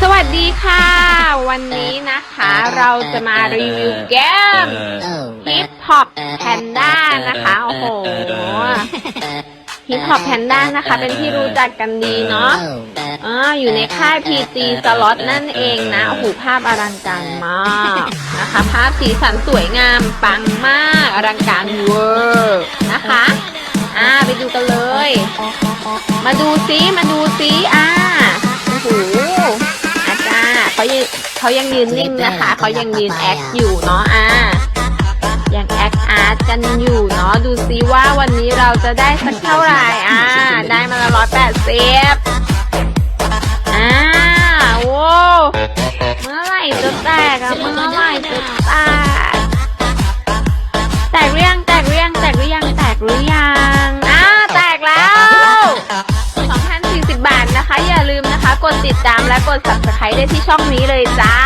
สวัสดีค่ะ วันนี้นะคะเราจะมารีวิวเกมฮิปฮอปแพนด้านะคะ โอ้โหฮิปฮอปแพนด้านะคะ เป็นที่รู้จักกันดีเนาะอ่าอยู่ในค่าย PG สล็อตนั่นเองนะโอ้โหภาพอลังการมากนะคะ ภาพสีสันสวยงามปังมากอลังการเวอร์นะคะ อ่าไปดูกันเลย มาดูซิมาดูซิอ่า เขายังเขายังยืนนิ่งนะคะ เขายังยืนแอคอยู่เนาะอ่ายังแอคอาร์ตกันอยู่เนาะดูซิว่าวันนี้เราจะได้สักเท่าไหร่อ่าได้มาละร้อยแปดสิบอ่าโว้เมื่อไหร่จะแตกอะเมื่อไหร่จะแตกแตกหรือยังแตกหรือยังแตกหรือยังแตกหรือยังอ่าแตกแล้ว2,040บาทนะคะ อย่าลืมนะคะกดติดตาม และกด subscribe ได้ที่ช่องนี้เลยจ้า